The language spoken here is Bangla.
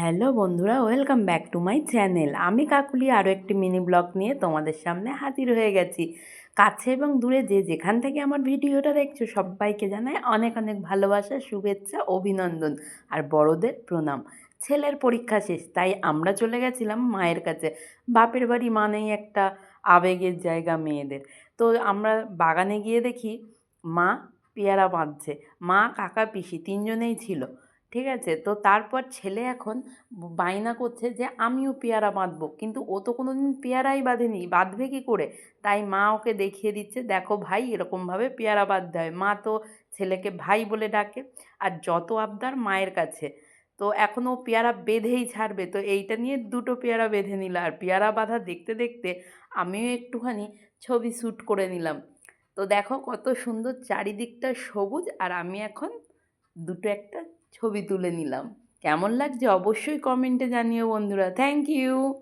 হ্যালো বন্ধুরা, welcome back to my channel. আমি কাকুলি আরও একটি মিনি ব্লগ নিয়ে তোমাদের সামনে হাজির হয়ে গেছি। কাছে এবং দূরে যে যেখান থেকে আমার ভিডিওটা দেখছ, সবাইকে জানাই অনেক অনেক ভালোবাসা, শুভেচ্ছা, অভিনন্দন আর বড়দের প্রণাম। ছেলের পরীক্ষা শেষ, তাই আমরা চলে গেছিলাম মায়ের কাছে। বাপের বাড়ি মানেই একটা আবেগের জায়গা মেয়েদের। তো আমরা বাগানে গিয়ে দেখি মা পেয়ারা বাঁধছে। মা, কাকা, পিসি তিনজনেই ছিল। ঠিক আছে? তো তারপর ছেলে এখন বায়না করছে যে, আমিও পেয়ারা বাঁধবো। কিন্তু ও তো কোনো দিন পেয়ারাই বাঁধেনি। বাঁধবে কী করে? তাই মা ওকে দেখিয়ে দিচ্ছে, দেখো ভাই, এরকমভাবে পেয়ারা বাঁধতে হয়। মা তো ছেলেকে ভাই বলে ডাকে। আর যত আবদার মায়ের কাছে। তো এখন ও পেয়ারা বেঁধেই ছাড়বে। তো এইটা নিয়ে দুটো পেয়ারা বেঁধে নিল। আর পেয়ারা বাঁধা দেখতে দেখতে আমিও একটুখানি ছবি শ্যুট করে নিলাম। তো দেখো কত সুন্দর চারিদিকটা সবুজ। আর আমি এখন দুটো একটা ছবি তুলে নিলাম। কেমন লাগছে অবশ্যই কমেন্টে জানিও বন্ধুরা। Thank you